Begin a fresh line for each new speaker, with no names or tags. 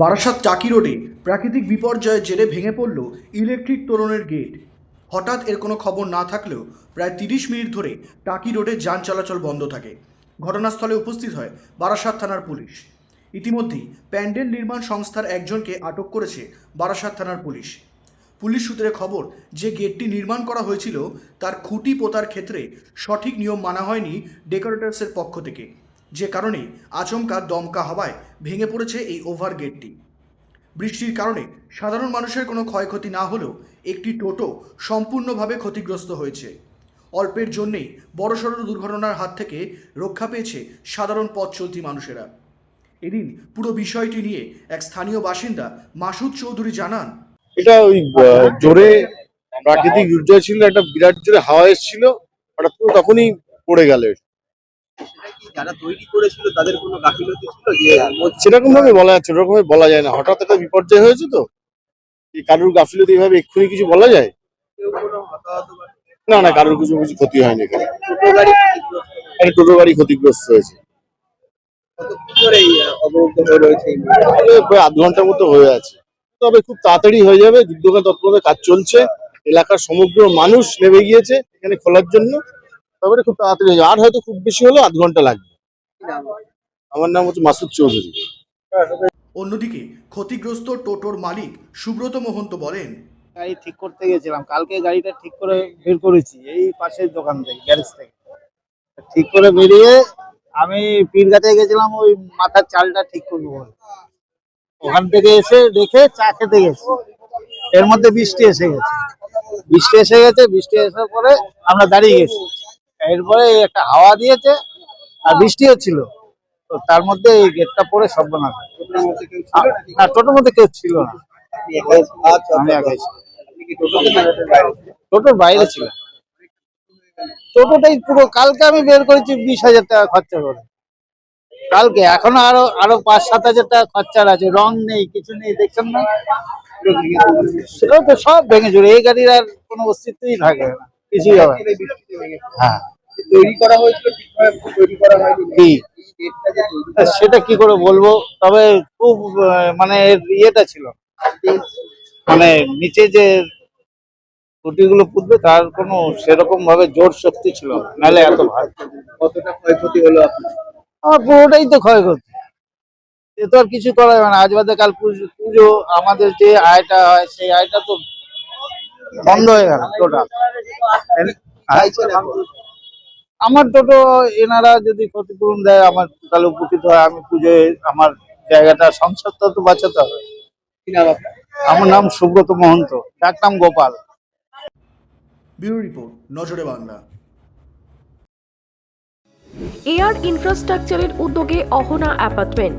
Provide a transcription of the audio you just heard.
বারাসাত টাকি রোডে প্রাকৃতিক বিপর্যয়ের জেরে ভেঙে পড়ল ইলেকট্রিক তোরণের গেট। হঠাৎ এর কোনো খবর না থাকলেও প্রায় তিরিশ মিনিট ধরে টাকি রোডে যান চলাচল বন্ধ থাকে। ঘটনাস্থলে উপস্থিত হয় বারাসাত থানার পুলিশ। ইতিমধ্যেই প্যান্ডেল নির্মাণ সংস্থার একজনকে আটক করেছে বারাসাত থানার পুলিশ। পুলিশ সূত্রে খবর, যে গেটটি নির্মাণ করা হয়েছিল তার খুঁটি পোতার ক্ষেত্রে সঠিক নিয়ম মানা হয়নি ডেকোরেটার্সের পক্ষ থেকে। যে কারণে আচমকা দমকা হওয়ায় ভেঙে পড়েছে এই ওভার গেটটি বৃষ্টির কারণে সাধারণ মানুষের কোনো ক্ষয়ক্ষতি না হলেও একটি টোটো সম্পূর্ণভাবে ক্ষতিগ্রস্ত হয়েছে। অল্পের জন্যেই বড়সড় দুর্ঘটনার হাত থেকে রক্ষা পেয়েছে সাধারণ পথ চলতি মানুষেরা। এদিন পুরো বিষয়টি নিয়ে এক স্থানীয় বাসিন্দা মাসুদ চৌধুরী জানান,
এটা ওই জোরে প্রাকৃতিক দুর্যোগ ছিল, একটা বিরাট জোরে হাওয়া এসেছিল, হঠাৎ করে তখনই পড়ে গেল। সেরকম ভাবে বলা যাচ্ছে ওরকম ভাবে বলা যায় না। হঠাৎ একটা বিপর্যয় হয়েছে তো? এই কারুর গাফিলতি এইভাবে এক্ষুনি কিছু বলা যায়? না না কারোর কিছু কিছু ক্ষতি হয়নি এখানে।
টোটো গাড়ি ক্ষতিগ্রস্ত
একটা টোটো গাড়ি ক্ষতিগ্রস্ত হয়েছে।
হয়ে
প্রায় আধ ঘণ্টার মতো হয়ে আছে। তবে খুব তাড়াতাড়ি হয়ে যাবে। যুদ্ধকাল তৎপরতায় কাজ চলছে। এলাকার সমগ্র মানুষ নেমে গিয়েছে এখানে খোলার জন্য। তবে খুব তাড়াতাড়ি হয়ে যাবে। আর হয়তো খুব বেশি হলেও আধ ঘণ্টা লাগবে। আমার নাম হচ্ছে মাসুদ চৌধুরী।
অন্যদিকে ক্ষতিগ্রস্ত টোটোর মালিক সুব্রত মহন্ত বলেন
গাড়ি ঠিক করতে গেছিলাম। কালকে গাড়িটা ঠিক করে বের করেছি এই পাশের দোকান থেকে গ্যারেজ থেকে। ঠিক করে বেরিয়ে আমি পীরগাতে গেছিলাম ওই মাথার চালটা ঠিক করব বলে। ওখান থেকে এসে দেখে চা খেতে গেছি। এর মধ্যে বৃষ্টি এসে গেছে। বৃষ্টি এসে গেছে বৃষ্টি আসার পরে আমরা দাঁড়িয়ে গেছি। এরপরে একটা হাওয়া দিয়েছে আর বৃষ্টি হচ্ছিল। তো তার মধ্যে এই গেটটা পরে সর্বনাশ না টোটোর মধ্যে কেউ ছিল না। আমি। একাই
টোটোর বাইরে?
ছিল টোটোটাই পুরো কালকে আমি বের করেছি বিশ হাজার টাকা খরচা করে। কালকে এখনও আরও আরও পাঁচ সাত হাজার টাকা খরচার আছে। রং নেই কিছু নেই দেখছেন না। সেটাও তো সব ভেঙে চুরে। এই গাড়ির আর কোনো অস্তিত্বই থাকে না। কিছুই হবে। হ্যাঁ।
তৈরি করা হয়েছিল তৈরি করা হয়নি?
সেটা কি করে বলব? তবে খুব মানে এর ইয়েটা ছিল। মানে নিচে যে খুঁটিগুলো পুঁতবে তার কোনো সেরকম ভাবে জোর শক্তি ছিল না। নাহলে এত ভালো
কতটা ক্ষয়ক্ষতি হলো আপনার?
পুরোটাই তো ক্ষয়ক্ষতি। এ তো আর কিছু করা যাবে না। আজ বাদে কাল পুজো- পুজো আমাদের যে আয়টা হয় সেই আয়টা তো বন্ধ হয়ে গেল টোটাল? আমার টোটো এনারা যদি ক্ষতিপূরণ দেয় আমার তাহলে উপকৃত হয়। আমি পুজোয় আমার জায়গাটা সংসারটা তো বাঁচাতে হবে।
কি
আমার নাম সুব্রত মহন্ত। ডাক নাম গোপাল।
ব্যুরো রিপোর্ট নজরে বাংলা।
এয়ার ইনফ্রাস্ট্রাকচারের উদ্যোগে অহনা অ্যাপার্টমেন্ট।